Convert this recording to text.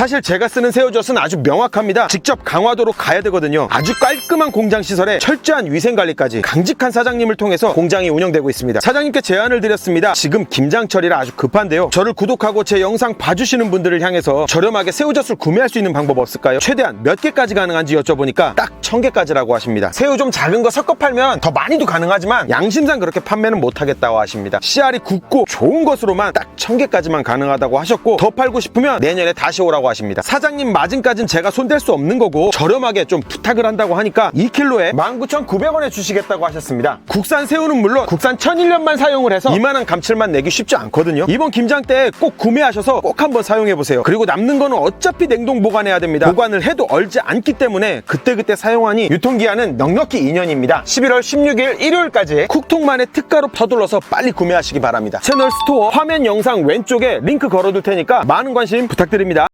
사실 제가 쓰는 새우젓은 아주 명확합니다. 직접 강화도로 가야 되거든요. 아주 깔끔한 공장 시설에 철저한 위생 관리까지 강직한 사장님을 통해서 공장이 운영되고 있습니다. 사장님께 제안을 드렸습니다. 지금 김장철이라 아주 급한데요. 저를 구독하고 제 영상 봐주시는 분들을 향해서 저렴하게 새우젓을 구매할 수 있는 방법 없을까요? 최대한 몇 개까지 가능한지 여쭤보니까 딱 1000개까지라고 하십니다. 새우 좀 작은 거 섞어 팔면 더 많이도 가능하지만 양심상 그렇게 판매는 못하겠다고 하십니다. 씨알이 굵고 좋은 것으로만 딱 1000개까지만 가능하다고 하셨고 더 팔고 싶으면 내년에 다시 오라고 하십니다. 사장님 마진까지는 제가 손댈 수 없는 거고 저렴하게 좀 부탁을 한다고 하니까 2kg에 19,900원에 주시겠다고 하셨습니다. 국산 새우는 물론 국산 천일년만 사용을 해서 이만한 감칠맛 내기 쉽지 않거든요. 이번 김장 때 꼭 구매하셔서 꼭 한번 사용해 보세요. 그리고 남는 거는 어차피 냉동 보관해야 됩니다. 보관을 해도 얼지 않기 때문에 그때그때 사용하니 유통기한은 넉넉히 2년입니다. 11월 16일 일요일까지 쿡톡만의 특가로 서둘러서 빨리 구매하시기 바랍니다. 채널 스토어 화면 영상 왼쪽에 링크 걸어둘 테니까 많은 관심 부탁드립니다.